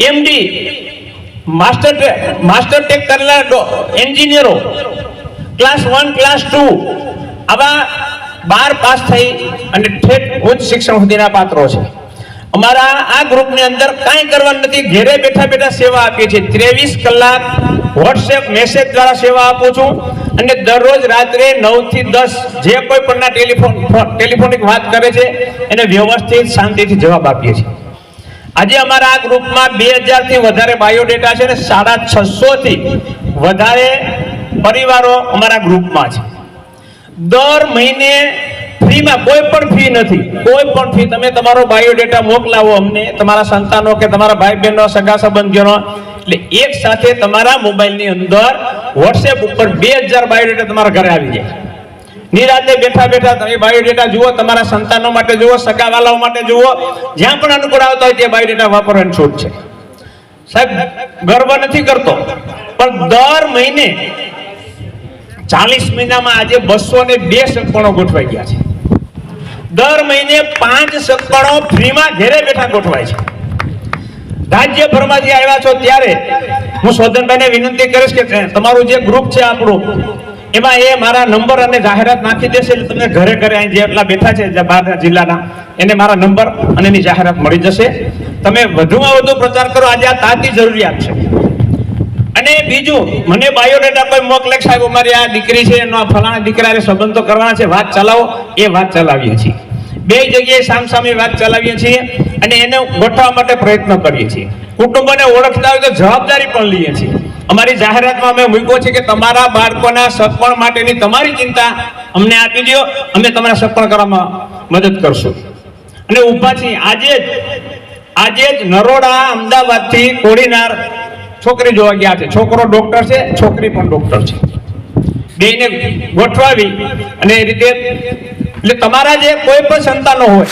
MD master master tech કરેલા એન્જિનિયરો class one class two આવા બાર પાસ થઈ અને ઠેઠ ઉચ્ચ શિક્ષણ સુધીના પાત્રો છે. અમારા આ ગ્રુપની અંદર કાંઈ કરવાનું નથી, ઘેરે બેઠા બેઠા સેવા આપીએ છીએ. ત્રેવીસ કલાક વોટ્સએપ મેસેજ દ્વારા સેવા આપું છું અને દરરોજ રાત્રે નવથી દસ જે કોઈ પણના ટેલિફોન ટેલિફોનિક વાત કરે છે, એને વ્યવસ્થિત શાંતિથી જવાબ આપીએ છીએ. આજે અમારા આ ગ્રુપમાં બેથી વધારે બાયોડેટા છે અને સાડા છસો થી વધારે પરિવારો અમારા ગ્રુપમાં છે. દર મહિને ફ્રીમાં કોઈ પણ ફી નથી. કોઈ પણ ફી, તમે તમારો બાયોડેટા મોકલાવો અમને, તમારા સંતાનો કે તમારા ભાઈ બહેનો સગા સંબંધીઓનો. એટલે એક સાથે તમારા મોબાઈલની અંદર વોટ્સએપ ઉપર બે હજાર બાયોડેટા તમારા ઘરે આવી જાય. નિરાતે બેઠા બેઠા તમે બાયોડેટા જુઓ, તમારા સંતાનો માટે જુઓ, સગાવાલાઓ માટે જુઓ, જ્યાં પણ અનુકૂળ આવતા હોય ત્યાં બાયોડેટા વાપરવાની છૂટ છે. સાહેબ, ગર્વ નથી કરતો, પણ દર મહિને ચાલીસ મહિનામાં આજે બસો ને બે સગપણો ગોઠવાઈ ગયા છે. દર મહિને પાંચ સગપણો ફ્રીમાં ઘેરે બેઠા ગોઠવાય છે. રાજ્યભરમાંથી આવ્યા છો ત્યારે, હું શોધનભાઈને વિનંતી કરીશ કે તમારું જે ગ્રુપ છે આપણું એમાં એ મારા નંબર અને જાહેરાત નાખી દેશે એટલે તમને ઘરે ઘરે અહીં જેટલા બેઠા છે બહારના જિલ્લાના, એને મારા નંબર અને એની જાહેરાત મળી જશે. તમે વધુમાં વધુ પ્રચાર કરો, આજે આ તાતી જરૂરિયાત છે. અને બીજું, મને બાયોડેટા કોઈ મોકલે સાહેબ, અમારી આ દીકરી છે, એનો ફલાણા દીકરાને સંબંધો કરવાના છે, વાત ચલાવો, એ વાત ચલાવીએ છીએ. બે જગ્યાએ સામસામે વાત ચલાવીએ છીએ અને એને ગોઠવવા માટે પ્રયત્ન કરીએ છીએ. કુટુંબને ઓળખતા હોય તો જવાબદારી પણ લઈએ છીએ. અમારી જાહેરાતમાં અમે મૂક્યો છે કે તમારા બાળકોના સગપણ માટેની તમારી ચિંતા અમને આપી દો અમે તમારા સગપણ કરવામાં મદદ કરશું. અને ઊભા છીએ આજે જ આજે જ નરોડા અમદાવાદથી કોડીનાર છોકરી જોવા ગયા છે. છોકરો ડોક્ટર છે, છોકરી પણ ડોક્ટર છે. બેને ગોઠવાવી અને એ રીતે, એટલે તમારા જે કોઈ પણ સંતાનો હોય